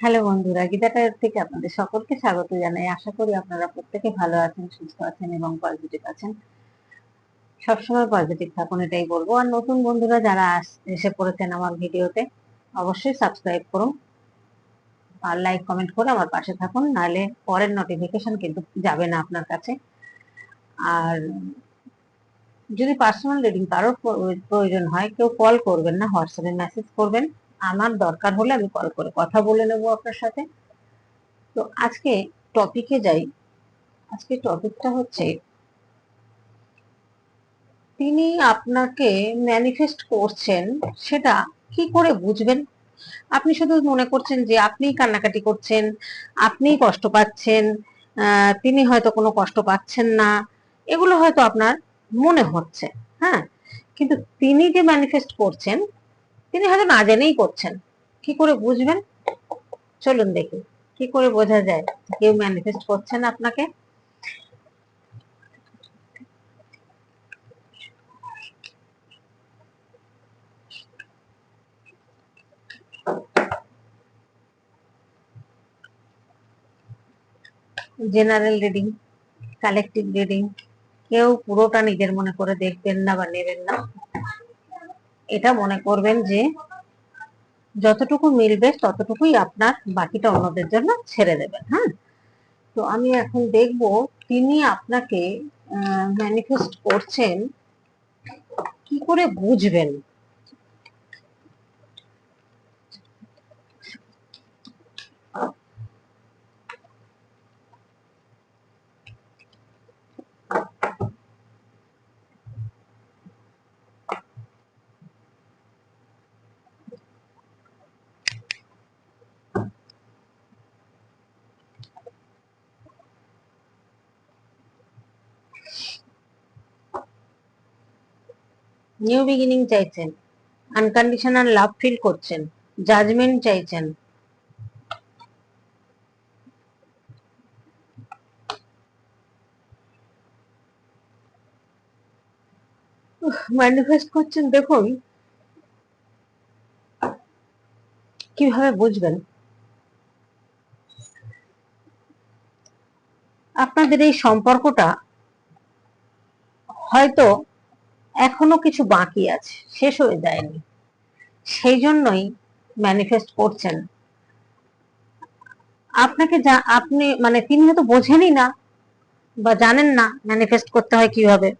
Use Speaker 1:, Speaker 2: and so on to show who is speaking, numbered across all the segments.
Speaker 1: Hello বন্ধুরা গীতাটার থেকে আপনাদের সকলকে স্বাগত জানাই। আশা করি আপনারা প্রত্যেকে ভালো আছেন, সুস্থ আছেন এবং পজিটিভ আছেন। সবসময় পজিটিভ থাকুন, এটাই বলব। আর নতুন বন্ধুরা যারা এসে পড়েছেন আমার ভিডিওতে, অবশ্যই সাবস্ক্রাইব করুন আর লাইক কমেন্ট করে আমার পাশে থাকুন, নাহলে পরের নোটিফিকেশন কিন্তু যাবে না আপনার কাছে। আর যদি পার্সোনাল রিডিং কারোর প্রয়োজন হয়, কেউ কল করবেন না হোয়াটসঅ্যাপে মেসেজ করবেন। আমার দরকার হলে আমি কল করে কথা বলে নেব আপনার সাথে। তো আজকে টপিকে যাই। আজকে টপিকটা হচ্ছে, তিনি আপনাকে ম্যানিফেস্ট করছেন সেটা কি করে বুঝবেন? আপনি শুধু মনে করছেন যে আপনিই কান্নাকাটি করছেন, আপনিই কষ্ট পাচ্ছেন তিনি হয়তো কোনো কষ্ট পাচ্ছেন না, এগুলো হয়তো আপনার মনে হচ্ছে হ্যাঁ? কিন্তু তিনি যে ম্যানিফেস্ট করছেন তিনি হয়তো না জেনেই করছেন। কি করে বুঝবেন? চলুন দেখি, কি করে বোঝা যায়? কেউ ম্যানিফেস্ট করছেন আপনাকে? জেনারেল রিডিং কালেকটিভ রিডিং কেউ পুরোটা নিজের মনে করে দেখবেন না বা নেবেন না। এটা মনে করবেন যে যতটুকু মিলবে ততটুকুই আপনার বাকিটা অন্যদের জন্য ছেড়ে দেবেন হ্যাঁ? তো আমি এখন দেখব তিনি আপনাকে ম্যানিফেস্ট করছেন কি করে বুঝবেন? নিউ বিগিনিং চাইছেন। আনকন্ডিশনাল লাভ ফিল করছেন। জাজমেন্ট চাইছেন। ম্যানিফেস্ট করছেন দেখুন। কীভাবে বুঝবেন? আপনাদের এই সম্পর্কটা হয়তো এখনও কিছু বাকি আছে, শেষ হয়ে যায়নি। সেই জন্যই ম্যানিফেস্ট করছেন। আপনাকে যা, আপনি মানে তিনি হয়তো বোঝেনই না বা জানেন না ম্যানিফেস্ট করতে হয় কীভাবে।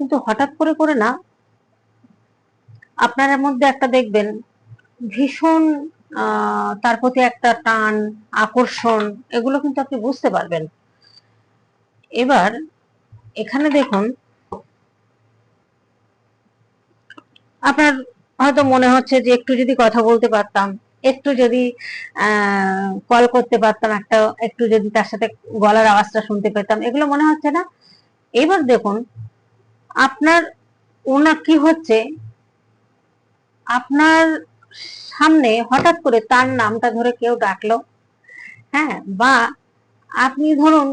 Speaker 1: কিন্তু হঠাৎ করে করে না, আপনার মধ্যে একটা দেখবেন ভীষণ তার প্রতি একটা টান, আকর্ষণ, এগুলো কিন্তু আপনি বুঝতে পারবেন। এবার এখানে দেখুন আপনার হয়তো মনে হচ্ছে যে একটু যদি কথা বলতে পারতাম, একটু যদি কল করতে পারতাম, একটা, একটু যদি তার সাথে গলার আওয়াজটা শুনতে পেতাম, এগুলো মনে হচ্ছে না? এবার দেখুন, আপনার, ওনার কি হচ্ছে, আপনার সামনে হঠাৎ করে তার নামটা ধরে কেউ ডাকলো হ্যাঁ বা আপনি ধরুন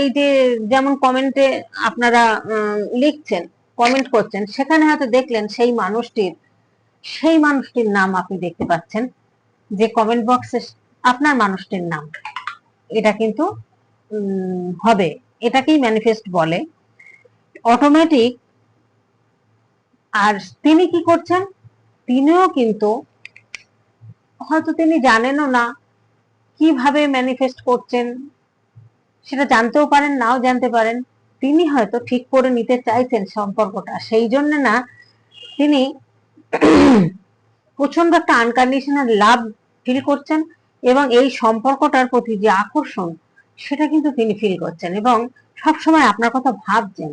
Speaker 1: এই যে যেমন কমেন্টে আপনারা লিখছেন কমেন্ট করছেন, সেখানে হয়তো দেখলেন সেই মানুষটির সেই মানুষটির নাম আপনি দেখতে পাচ্ছেন। যে কমেন্ট বক্সে আপনার মানুষটির নাম, এটা কিন্তু হবে। এটাকেই ম্যানিফেস্ট বলে। অটোমেটিক আর তিনি কি করছেন? তিনিও কিন্তু, হয়তো তিনি জানেনও না কীভাবে ম্যানিফেস্ট করছেন, সেটা জানতেও পারেন, নাও জানতে পারেন। তিনি হয়তো ঠিক করে নিতে চাইছেন সম্পর্কটা। সেই জন্য না, তিনি প্রচণ্ড একটা আনকন্ডিশনাল লাভ ফিল করছেন এবং এই সম্পর্কটার প্রতি যে আকর্ষণ, সেটা কিন্তু তিনি ফিল করছেন এবং সবসময় আপনার কথা ভাবছেন।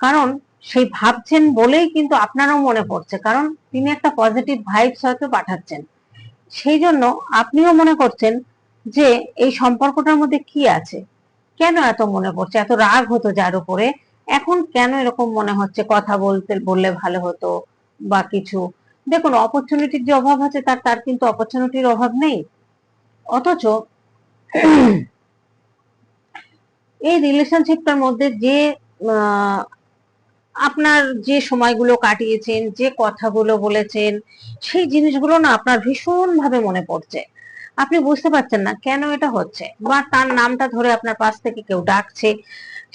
Speaker 1: কারণ সেই ভাবছেন বলেই কিন্তু আপনারও মনে পড়ছে। কারণ তিনি একটা পজিটিভ ভাইবস হয়তো পাঠাচ্ছেন। সেই জন্য আপনিও মনে করছেন যে এই সম্পর্কটার মধ্যে কি আছে? কেন এত মনে পড়ছে? এত রাগ হতো যার উপরে? এখন কেন এরকম মনে হচ্ছে? কথা বলতে, বললে ভালো হতো বা কিছু? দেখুন অপরচুনিটির যে অভাব আছে তার তার কিন্তু অপরচুনিটির অভাব নেই। অথচ এই রিলেশনশিপটার মধ্যে যে আপনার যে সময়গুলো কাটিয়েছেন, যে কথাগুলো বলেছেন, সেই জিনিসগুলো না আপনার ভীষণ ভাবে মনে পড়ছে। আপনি বুঝতে পারছেন না কেন এটা হচ্ছে বা তার নামটা ধরে আপনার পাশ থেকে কেউ ডাকছে,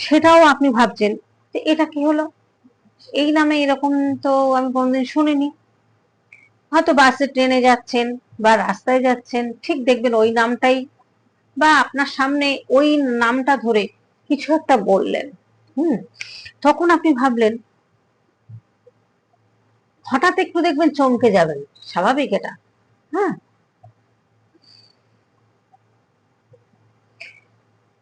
Speaker 1: সেটাও আপনি ভাবছেন এটা কি হলো? এই নামে এরকম তো আমি কোনোদিন শুনিনি। হয়তো বাসে ট্রেনে যাচ্ছেন বা রাস্তায় যাচ্ছেন, ঠিক দেখবেন ওই নামটাই বা আপনার সামনে ওই নামটা ধরে কিছু একটা বললেন। হুম, তখন আপনি ভাবলেন, হঠাৎ একটু দেখবেন চমকে যাবেন, স্বাভাবিক এটা। হ্যাঁ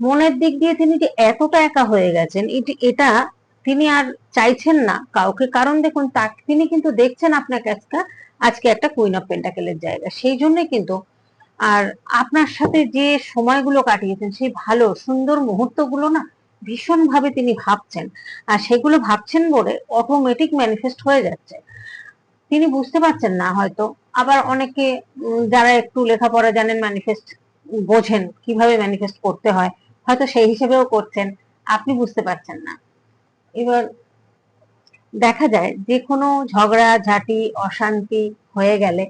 Speaker 1: মনের দিক দিয়ে তিনি যে এতটা একা হয়ে গেছেন, এটা তিনি আর চাইছেন না কাউকে। কারণ দেখুন তিনি কিন্তু দেখছেন আপনাকে আজকে আজকে একটা কুইন অফ পেন্টাকেলের জায়গা। সেই জন্য কিন্তু আর আপনার সাথে যে সময়গুলো কাটিয়েছেন, সেই ভালো, সুন্দর মুহূর্তগুলো না ভীষণ ভাবে তিনি ভাবছেন। আর সেগুলো ভাবছেন বলে অটোমেটিক ম্যানিফেস্ট হয়ে যাচ্ছে। তিনি বুঝতে পারছেন না হয়তো। আবার অনেকে যারা একটু লেখাপড়া জানেন ম্যানিফেস্ট বোঝেন কীভাবে ম্যানিফেস্ট করতে হয়। হয়তো সেই হিসেবেও করছেন, আপনি বুঝতে পারছেন না। এবার দেখা যায় যে কোনো ঝগড়া, ঝাঁটি, অশান্তি হয়ে গেলে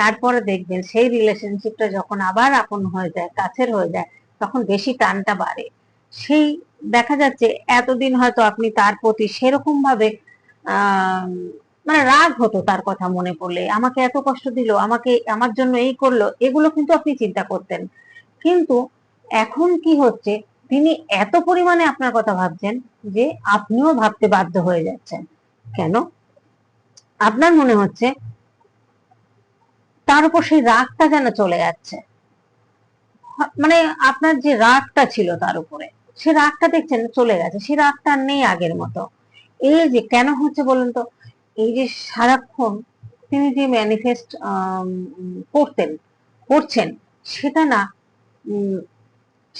Speaker 1: তারপরে দেখবেন সেই রিলেশনশিপটা যখন আবার আপন হয়ে যায়, কাছের হয়ে যায়, তখন বেশি টানটা বাড়ে। সেই দেখা যাচ্ছে এতদিন হয়তো আপনি তার প্রতি সেরকম ভাবে মানে রাগ হতো তার কথা মনে পড়লে, আমাকে এত কষ্ট দিল, আমাকে, আমার জন্য এই করল, এগুলো কিন্তু আপনি চিন্তা করতেন। কিন্তু এখন কি হচ্ছে? তিনি এত পরিমাণে আপনার কথা ভাবছেন যে আপনিও ভাবতে বাধ্য হয়ে যাচ্ছেন। কেন? আপনার মনে হচ্ছে তার উপর সেই রাগটা যেন চলে যাচ্ছে। মানে আপনার যে রাগটা ছিল তার উপরে, সে রাগটা দেখছেন চলে গেছে, সে রাগটা নেই আগের মতো। এই যে কেন হচ্ছে বলুন তো? এই যে সারাক্ষণ তিনি যে ম্যানিফেস্ট করতেন, করছেন, সেটা না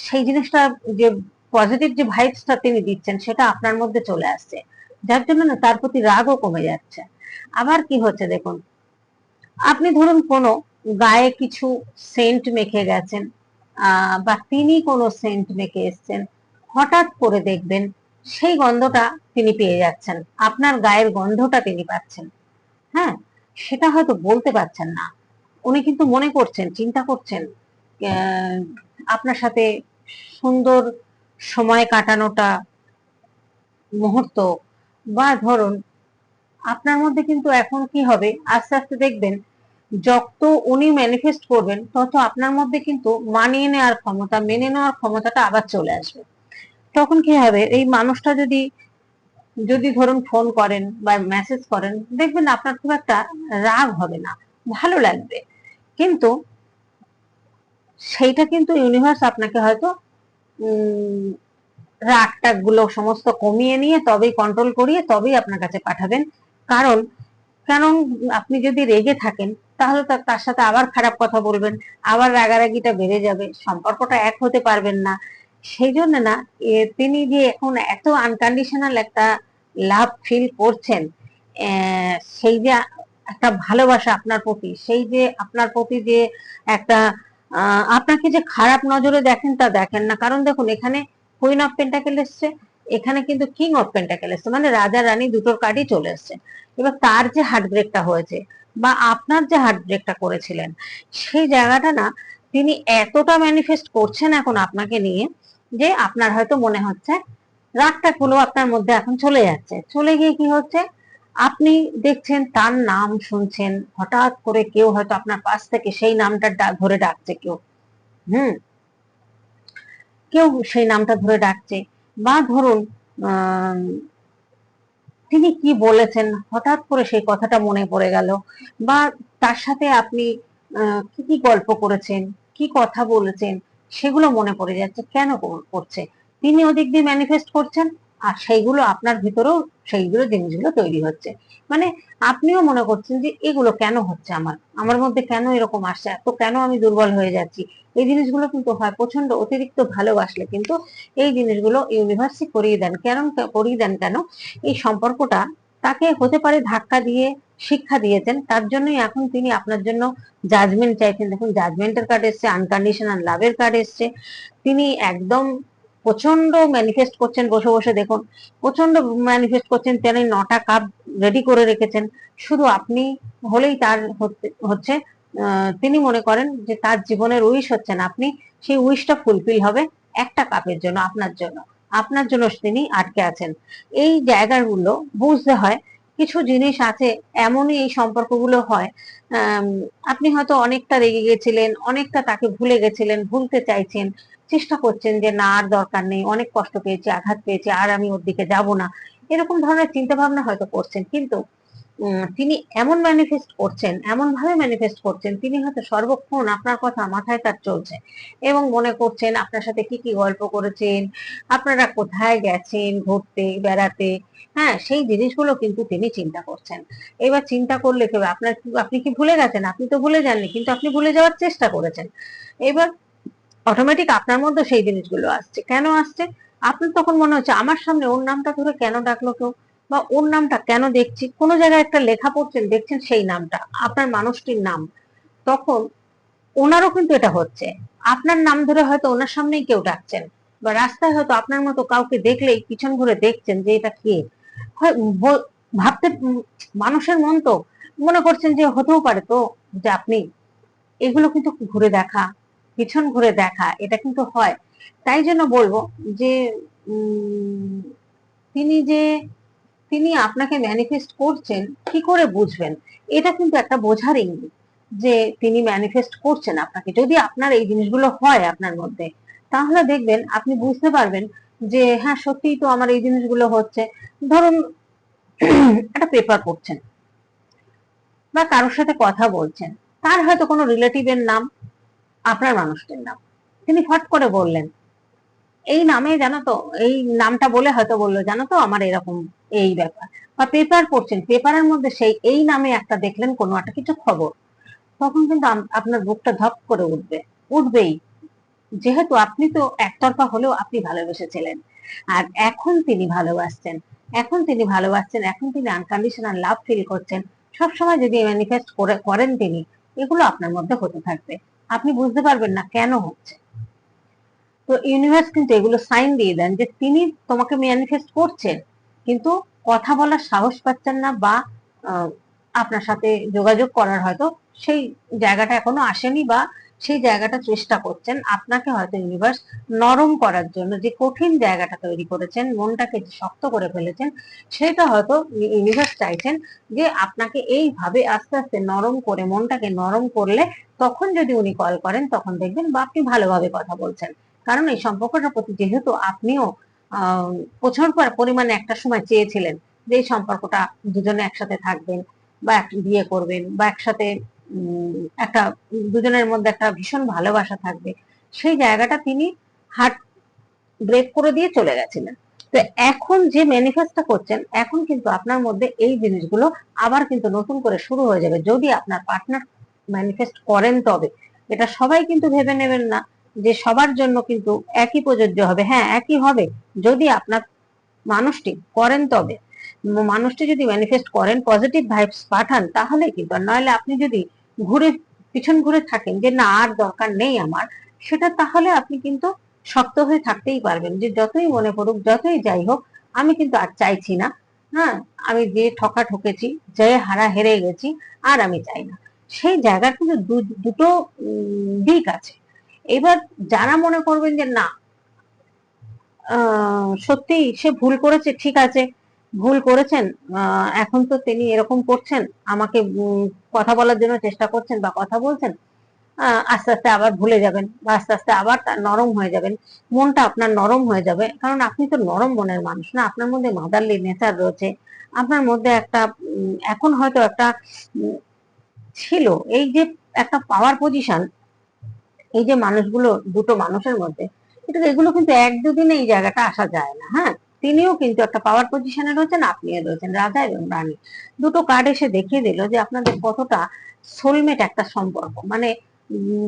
Speaker 1: সেই জিনিসটা যে পজিটিভ যে ভাইবসটা তিনি দিচ্ছেন, সেটা আপনার মধ্যে চলে আসছে। যার জন্য না তার প্রতি রাগও কমে যাচ্ছে। আবার কি হচ্ছে দেখুন, আপনি ধরুন কোনো গায়ে কিছু সেন্ট মেখে গেছেন বা তিনি কোনো সেন্ট মেখে এসছেন, হঠাৎ করে দেখবেন সেই গন্ধটা তিনি পেয়ে যাচ্ছেন। আপনার গায়ের গন্ধটা তিনি পাচ্ছেন। হ্যাঁ সেটা হয়তো বলতে পারছেন না। উনি কিন্তু মনে করছেন, চিন্তা করছেন আপনার সাথে সুন্দর সময় কাটানোটা মুহূর্ত। বা ধরুন, আপনার মধ্যে কিন্তু এখন কি হবে? আস্তে আস্তে দেখবেন, যত উনি ম্যানিফেস্ট করবেন, তত আপনার মধ্যে কিন্তু মানিয়ে নেওয়ার ক্ষমতা, মেনে নেওয়ার ক্ষমতাটা আবার চলে আসবে। তখন কি হবে? এই মানুষটা যদি যদি ধরুন ফোন করেন বা মেসেজ করেন, দেখবেন আপনার খুব একটা রাগ হবে না, ভালো লাগবে। কিন্তু সেইটা কিন্তু ইউনিভার্স আপনাকে হয়তো রাগ টাগগুলো সমস্ত কমিয়ে নিয়ে তবেই কন্ট্রোল করিয়ে তবেই আপনার কাছে পাঠাবেন। কারণ কারণ আপনি যদি রেগে থাকেন, তাহলে তার সাথে আবার খারাপ কথা বলবেন, আবার রাগারাগিটা বেড়ে যাবে, সম্পর্কটা এক হতে পারবেন না। সেই জন্য না তিনি যে এখন এত আনকন্ডিশনাল একটা লাভ ফিল করছেন সেই যে একটা ভালোবাসা আপনার প্রতি, সেই যে আপনার প্রতি যে একটা আপনাকে যে খারাপ নজরে দেখেন তা দেখেন না। কারণ দেখুন, এখানে কুইন অফ পেন্টাকেল এসছে, এখানে কিন্তু কিং অফ পেন্টাকেল এসছে মানে রাজা রানী দুটোর কার্ডই চলে এসছে। এবার তার যে হার্ট ব্রেকটা হয়েছে বা আপনার যে হার্ট ব্রেকটা করেছিলেন, সেই জায়গাটা না তিনি এতটা ম্যানিফেস্ট করছেন এখন আপনাকে নিয়ে যে আপনার হয়তো মনে হচ্ছে রাগটা গুলো আপনার মধ্যে এখন চলে যাচ্ছে। চলে গিয়ে কি হচ্ছে? আপনি দেখছেন, তার নাম শুনছেন, হঠাৎ করে কেউ হয়তো আপনার পাশ থেকে সেই নামটা ধরে ডাকছে কেউ। হুম? কেউ সেই নামটা ধরে ডাকছে। বা ধরুন তিনি কি বলেছেন? হঠাৎ করে সেই কথাটা মনে পড়ে গেল। বা তার সাথে আপনি কি কি গল্প করেছেন? কি কথা বলেছেন? সেগুলো মনে পড়ে যাচ্ছে। কেন কর- করছে? তিনি ওদিক দিয়ে ম্যানিফেস্ট করছেন? আর সেইগুলো আপনার ভিতরেও সেইগুলো জিনিসগুলো তৈরি হচ্ছে। মানে আপনিও মনে করছেন যে এগুলো কেন হচ্ছে আমার? আমার মধ্যে কেন এরকম আসছে? এত কেন আমি দুর্বল হয়ে যাচ্ছি? এই জিনিসগুলো কিন্তু হয় প্রচণ্ড অতিরিক্ত ভালোবাসলে কিন্তু এই জিনিসগুলো ইউনিভার্সই করিয়ে দেন। কেন করিয়ে দেন কেন? এই সম্পর্কটা তাকে হতে পারে ধাক্কা দিয়ে, শিক্ষা দিয়েছেন। তার জন্যই এখন তিনি আপনার জন্য জাজমেন্ট চাইছেন। দেখুন জাজমেন্টের কার্ড এসছে আনকন্ডিশনাল লাভের কার্ড এসছে। তিনি একদম প্রচণ্ড ম্যানিফেস্ট করছেন, বসে বসে দেখুন প্রচণ্ড ম্যানিফেস্ট করছেন তিনি নটা কাপ রেডি করে রেখেছেন। শুধু আপনি হলেই তার হচ্ছে- তিনি মনে করেন যে তার জীবনের উইশ হচ্ছে না। আপনি সেই উইশটা ফুলফিল হবে একটা কাপের জন্য, আপনার জন্য। আপনার জন্য তিনি আটকে আছেন। এই জায়গাগুলো বুঝতে হয়, কিছু জিনিস আছে, এমনই এই সম্পর্কগুলো হয় আপনি হয়তো অনেকটা রেগে গেছিলেন, অনেকটা তাকে ভুলে গেছিলেন, ভুলতে চাইছেন চেষ্টা করছেন যে, না, আর দরকার নেই, অনেক কষ্ট পেয়েছি, আঘাত পেয়েছি, আর আমি ওর দিকে যাব না। এরকম ধরনের চিন্তা ভাবনা হয়তো করছেন, কিন্তু তিনি এমন ম্যানিফেস্ট করছেন এমন ভাবে ম্যানিফেস্ট করছেন, তিনি হয়তো সর্বক্ষণ আপনার কথা মাথায় তার চলছে এবং মনে করছেন, আপনার সাথে কি কি গল্প করেছেন? আপনারা কোথায় গেছেন ঘুরতে, বেড়াতে? হ্যাঁ সেই জিনিসগুলো কিন্তু তিনি চিন্তা করছেন। এবার চিন্তা করলে কেউ, আপনার আপনি কি ভুলে গেছেন? আপনি তো ভুলে যাননি, কিন্তু আপনি ভুলে যাওয়ার চেষ্টা করেছেন। এবার অটোমেটিক আপনার মধ্যে সেই জিনিসগুলো আসছে। কেন আসছে? আপনার তখন মনে হচ্ছে, আমার সামনে ওর নামটা ধরে কেন ডাকলো কেউ? বা, ওর নামটা কেন দেখছি? কোনো জায়গায় একটা লেখা পড়ছেন, দেখছেন সেই নামটা, আপনার মানুষটির নাম। তখন ওনারও কিন্তু এটা হচ্ছে। আপনার নাম ধরে হয়তো ওনার সামনেই কেউ ডাকছেন বা, রাস্তায় হয়তো আপনার মতো কাউকে দেখলেই পিছন ঘুরে দেখছেন যে এটা কে। ভাবতে মানুষের মন তো মনে করছেন যে হতেও পারে তো যে আপনি এগুলো কিন্তু ঘুরে দেখা। পিছন ঘুরে দেখা, এটা কিন্তু হয়। তাই জন্য বলব যে তিনি যে, তিনি আপনাকে ম্যানিফেস্ট করছেন, কি করে বুঝবেন? এটা কিন্তু একটা বোঝার ইঙ্গিত যে, তিনি ম্যানিফেস্ট করছেন আপনাকে। যদি আপনার এই জিনিসগুলো হয় আপনার মধ্যে, তাহলে দেখবেন আপনি বুঝতে পারবেন যে হ্যাঁ সত্যিই তো আমার এই জিনিসগুলো হচ্ছে। ধরুন, একটা পেপার পড়ছেন বা কারোর সাথে কথা বলছেন, তার হয়তো কোনো রিলেটিভের নাম আপনার মানুষটির নাম। তিনি ফট করে বললেন, এই নামে জানো তো, এই নামটা বলে হয়তো বলল, জানো তো, আমার এরকম এই ব্যাপার। বা পেপার পড়ছেন পেপারের মধ্যে সেই এই নামে একটা দেখলেন, কোনো একটা কিছু খবর। তখন কিন্তু আপনার বুকটা ধপ করে উঠবে, উঠবেই। যেহেতু আপনি তো একতরফা হলেও আপনি ভালোবেসেছিলেন। আর এখন তিনি ভালোবাসছেন, এখন তিনি ভালোবাসছেন, এখন তিনি আনকন্ডিশনাল লাভ ফিল করছেন। সবসময় যদি ম্যানিফেস্ট করে, করেন তিনি, এগুলো আপনার মধ্যে হতে থাকবে। আপনি বুঝতে পারবেন না কেন হচ্ছে। তো ইউনিভার্স কিন্তু এগুলো সাইন দিয়ে দেন যে তিনি তোমাকে ম্যানিফেস্ট করছেন, কিন্তু কথা বলার সাহস পাচ্ছেন না বা আপনার সাথে যোগাযোগ করার হয়তো সেই জায়গাটা এখনও আসেনি বা সেই জায়গাটা চেষ্টা করছেন আপনাকে হয়তো ইউনিভার্স নরম করার জন্য, যে কঠিন জায়গাটা তৈরি করেছেন, মনটাকে শক্ত করে ফেলেছেন, সেটা হয়তো ইউনিভার্স চাইছেন যে আপনাকে এইভাবে আস্তে আস্তে নরম করে, মনটাকে নরম করলে তখন যদি উনি কল করেন, তখন দেখবেন বা আপনি ভালোভাবে কথা বলছেন। কারণ এই সম্পর্কটার প্রতি যেহেতু আপনিও প্রচুর পর- পরিমাণে একটা সময় চেয়েছিলেন যে এই সম্পর্কটা দুজনে একসাথে থাকবেন বা বিয়ে করবেন বা একসাথে একটা, দুজনের মধ্যে একটা ভীষণ ভালোবাসা থাকবে। সেই জায়গাটা তিনি হার্ট ব্রেক করে দিয়ে চলে গেছিলেন। তো এখন যে ম্যানিফেস্টটা করছেন, এখন কিন্তু আপনার মধ্যে এই জিনিসগুলো আবার কিন্তু নতুন করে শুরু হয়ে যাবে। যদি আপনার পার্টনার ম্যানিফেস্ট করেন তবে। এটা সবাই কিন্তু ভেবে নেবেন না যে সবার জন্য কিন্তু একই প্রযোজ্য হবে। হ্যাঁ একই হবে। যদি আপনার মানুষটি করেন তবে। মানুষটি যদি ম্যানিফেস্ট করেন পজিটিভ ভাইবস পাঠান, তাহলে কিন্তু নইলে আপনি যদি ঘুরে, পিছন ঘুরে থাকেন যে না, আর দরকার নেই আমার, সেটা তাহলে আপনি কিন্তু শক্ত হয়ে থাকতেই পারবেন যে যতই মনে পড়ুক, যতই যাই হোক, আমি কিন্তু আর চাইছি না। হ্যাঁ আমি যে ঠকা ঠকেছি, যে হারা হেরে গেছি, আর আমি চাই না। সেই জায়গার কিন্তু দুটো দিক আছে। এবার যারা মনে করবেন যে না সত্যি সে ভুল করেছে, ঠিক আছে ভুল করেছেন এখন তো তিনি এরকম করছেন, আমাকে কথা বলার জন্য চেষ্টা করছেন বা কথা বলছেন আস্তে আস্তে আবার ভুলে যাবেন বা আস্তে আস্তে আবার তার নরম হয়ে যাবেন, মনটা আপনার নরম হয়ে যাবে, কারণ আপনি তো নরম মনের মানুষ না, আপনার মধ্যে মাদারলি নেচার রয়েছে, আপনার মধ্যে একটা এখন হয়তো একটা ছিল, এই যে একটা পাওয়ার পজিশন এই যে মানুষগুলো, দুটো মানুষের মধ্যে এটা এগুলো কিন্তু এক দুদিনে এই জায়গাটা আসা যায় না হ্যাঁ? তিনিও কিন্তু একটা পাওয়ার পজিশনে রয়েছেন, আপনিও রয়েছেন, রাজা এবং রানী। দুটো কার্ড এসে দেখিয়ে দিল যে আপনাদের কতটা সোলমেট একটা সম্পর্ক। মানে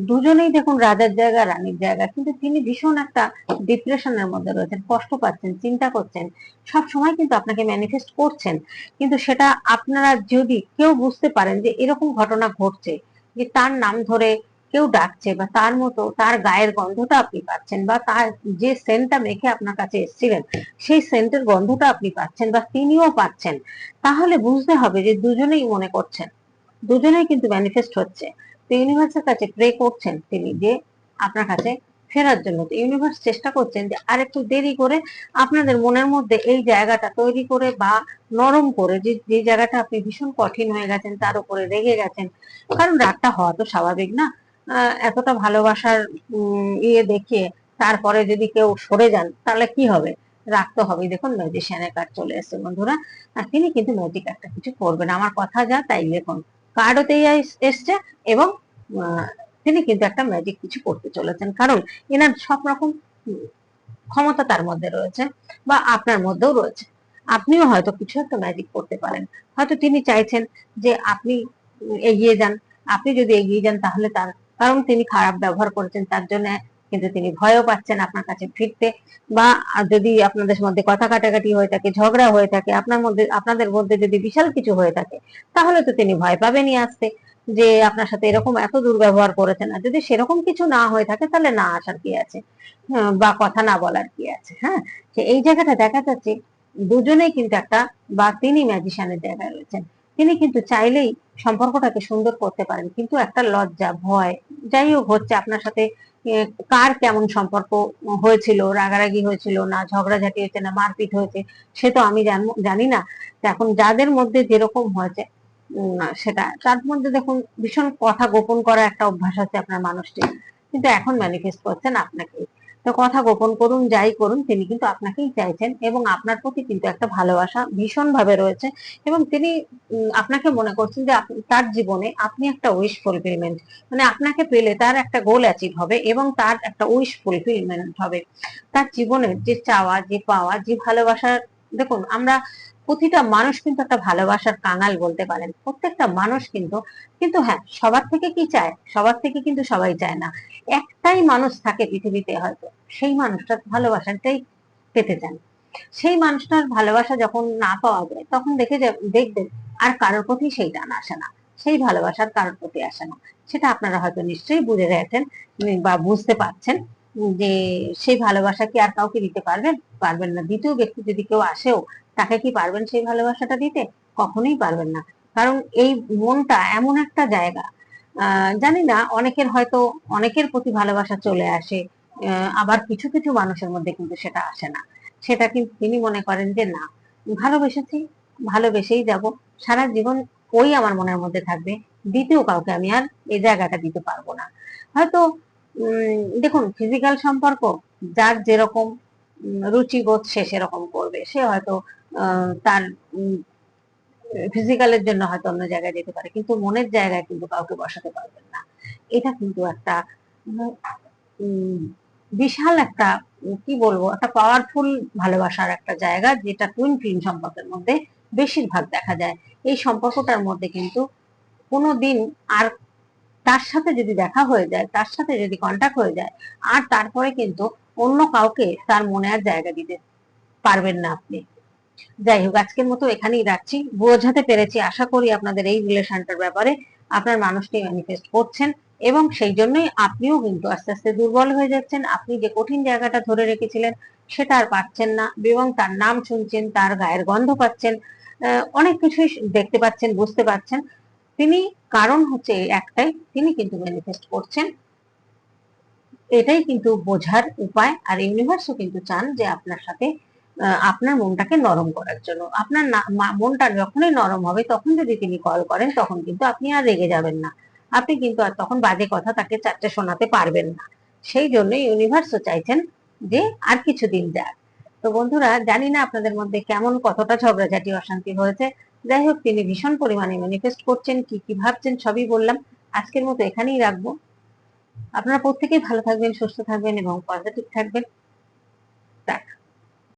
Speaker 1: দুজনেই দেখুন রাজার জায়গা, রানীর জায়গা, কিন্তু তিনি ভীষণ একটা ডিপ্রেশনের মধ্যে রয়েছেন, কষ্ট পাচ্ছেন, চিন্তা করছেন সব সময় কিন্তু আপনাকে ম্যানিফেস্ট করছেন। কিন্তু সেটা আপনারা যদি কেউ বুঝতে পারেন যে এরকম ঘটনা ঘটছে, যে তার নাম ধরে কেউ ডাকছে বা তার মতো তার গায়ের গন্ধটা আপনি পাচ্ছেন বা তার যে সেন্টটা মেখে আপনার কাছে এসেছিলেন, সেই সেন্টের গন্ধটা আপনি পাচ্ছেন বা তিনিও পাচ্ছেন। তাহলে বুঝতে হবে যে দুজনেই মনে করছেন, দুজনেই কিন্তু ম্যানিফেস্ট হচ্ছে। তো ইউনিভার্সের কাছে প্রে করছেন তিনি যে আপনার কাছে ফেরার জন্য। ইউনিভার্স চেষ্টা করছেন যে আর একটু দেরি করে আপনাদের মনের মধ্যে এই জায়গাটা তৈরি করে বা নরম করে যে যে জায়গাটা আপনি ভীষণ কঠিন হয়ে গেছেন তার উপরে রেগে গেছেন। কারণ রাগটা হওয়া তো স্বাভাবিক না। এতটা ভালোবাসার ইয়ে দেখিয়ে তারপরে যদি কেউ সরে যান, তাহলে কি হবে? রাখতে তো হবেই। দেখুন ম্যাজিশিয়ানের কার্ড চলে এসছে, বন্ধুরা। আর তিনি কিন্তু ম্যাজিক একটা কিছু করবেন। আমার কথা যা, তাই লিখুন। কার্ডওতেই এসছে এবং তিনি কিন্তু একটা ম্যাজিক কিছু করতে চলেছেন। কারণ এনার সব রকম ক্ষমতা তার মধ্যে রয়েছে বা আপনার মধ্যেও রয়েছে। আপনিও হয়তো কিছু একটা ম্যাজিক করতে পারেন। হয়তো তিনি চাইছেন যে আপনি এগিয়ে যান। আপনি যদি এগিয়ে যান, তাহলে তার কারণ তিনি খারাপ ব্যবহার করেছেন তার জন্য কিন্তু তিনি ভয়ও পাচ্ছেন আপনার কাছে ফিরতে। বা যদি আপনাদের মধ্যে কথা কাটাকাটি হয়ে থাকে ঝগড়া হয়ে থাকে আপনার মধ্যে আপনাদের মধ্যে যদি বিশাল কিছু হয়ে থাকে তাহলে তো তিনি ভয় পাবেনই আসতে যে আপনার সাথে এরকম এত দুর্ব্যবহার করেছেন। আর যদি সেরকম কিছু না হয়ে থাকে তাহলে না আসার কি আছে? হ্যাঁ, বা কথা না বলার কি আছে? হ্যাঁ এই জায়গাটা দেখা যাচ্ছে দুজনেই কিন্তু একটা বা তিনি ম্যাজিশিয়ানের জায়গায় রয়েছেন। তিনি কিন্তু চাইলেই সম্পর্কটাকে সুন্দর করতে পারেন। কিন্তু একটা লজ্জা, ভয়, যাই হোক হচ্ছে আপনার সাথে কার কেমন সম্পর্ক হয়েছিল, রাগারাগি হয়েছিল না, ঝগড়াঝাটি হয়েছে না, মারপিট হয়েছে, সে তো আমি জানি না। এখন যাদের মধ্যে যেরকম হয়েছে সেটা, তার মধ্যে দেখুন ভীষণ কথা গোপন করা একটা অভ্যাস আছে আপনার মানুষটি কিন্তু এখন ম্যানিফেস্ট করছেন আপনাকেই। তো কথা গোপন করুন, যাই করুন, তিনি কিন্তু আপনাকেই চাইছেন এবং আপনার প্রতি কিন্তু একটা ভালোবাসা ভীষণ ভাবে রয়েছে এবং তিনি আপনাকে মনে করছেন যে তার জীবনে আপনি একটা উইশ ফুলফিলমেন্ট মানে আপনাকে পেলে তার একটা গোল অ্যাচিভ হবে এবং তার একটা উইশ ফুলফিলমেন্ট হবে। তার জীবনের যে চাওয়া, যে পাওয়া, যে ভালোবাসা, দেখুন, আমরা প্রতিটা মানুষ কিন্তু একটা ভালোবাসার কাঙাল বলতে পারেন। প্রত্যেকটা মানুষ কিন্তু কিন্তু হ্যাঁ সবার থেকে কি চায়? সবার থেকে কিন্তু সবাই চায় না। একটাই মানুষ থাকে পৃথিবীতে হয়তো, সেই মানুষটার ভালোবাসাটাই পেতে চান। সেই মানুষটার ভালোবাসা যখন না পাওয়া যায়, তখন দেখে দেখবেন আর কারোর প্রতি সেই টান আসে না। সেই ভালোবাসার কারোর প্রতি আসে না। সেটা আপনারা হয়তো নিশ্চয়ই বুঝে গেছেন বা বুঝতে পারছেন। যে সেই ভালোবাসা কি আর কাউকে দিতে পারবেন? পারবেন না। দ্বিতীয় ব্যক্তি যদি কেউ আসেও তাকে কি পারবেন সেই ভালোবাসাটা দিতে? কখনোই পারবেন না। কারণ এই মনটা এমন একটা জায়গা জানি না, অনেকের হয়তো অনেকের প্রতি ভালোবাসা চলে আসে আবার কিছু কিছু মানুষের মধ্যে কিন্তু সেটা আসে না। সেটা কিন্তু তিনি মনে করেন যে না, ভালোবেসেছি, ভালোবেসেই যাব। সারা জীবন ওই আমার মনের মধ্যে থাকবে। দ্বিতীয় কাউকে আমি আর এই জায়গাটা দিতে পারব না। হয়তো দেখুন ফিজিক্যাল সম্পর্ক যার যেরকম রুচিবোধ সে সেরকম করবে। সে হয়তো তার ফিজিক্যালের জন্য হয়তো অন্য জায়গায় যেতে পারে কিন্তু মনের জায়গায় কিন্তু কাউকে বসাতে পারবেন না। এটা কিন্তু একটা উম, বিশাল একটা কি বলব একটা পাওয়ারফুল ভালোবাসার একটা জায়গা যেটা টুইন ফিল্ম সম্পর্কের মধ্যে বেশিরভাগ দেখা যায়। এই সম্পর্কটার মধ্যে কিন্তু কোনোদিন আর তার সাথে যদি দেখা হয়ে যায়, তার সাথে যদি কন্টাক্ট হয়ে যায়, আর তারপরে কিন্তু অন্য কাউকে তার মনে আর জায়গা দিতে পারবেন না আপনি। যাই হোক, আজকের মতো এখানেই রাখছি। বোঝাতে পেরেছি, আশা করি আপনাদের এই রিলেশনটার ব্যাপারে আপনার মানুষটি ম্যানিফেস্ট করছেন এবং সেই জন্যই আপনিও কিন্তু আস্তে আস্তে দুর্বল হয়ে যাচ্ছেন। আপনি যে কঠিন জায়গাটা ধরে রেখেছিলেন, সেটা আর পাচ্ছেন না এবং তার নাম শুনছেন, তার গায়ের গন্ধ পাচ্ছেন অনেক কিছুই দেখতে পাচ্ছেন, বুঝতে পারছেন তিনি কারণ হচ্ছে একটাই, তিনি কিন্তু ম্যানিফেস্ট করছেন। এটাই কিন্তু বোঝার উপায়, আর ইউনিভার্সও কিন্তু চান যে আপনার সাথে আপনার মনটাকে নরম করার জন্য। আপনার মনটা যখনই নরম হবে, তখন যদি তিনি কল করেন, তখন কিন্তু আপনি আর রেগে যাবেন না। আপনি কিন্তু আর তখন বাজে কথা তাকে চারটে শোনাতে পারবেন না। সেই জন্য ইউনিভার্সও চাইছেন যে আর কিছুদিন যাক। তো বন্ধুরা, জানি না আপনাদের মধ্যে কেমন কতটা ঝগড়াঝাটি, অশান্তি হয়েছে। যাই হোক, তিনি ভীষণ পরিমাণে ম্যানিফেস্ট করছেন, কি কি ভাবছেন, সবই বললাম। আজকের মতো এখানেই রাখব। আপনারা প্রত্যেকেই ভালো থাকবেন, সুস্থ থাকবেন এবং পজিটিভ থাকবেন। টাটা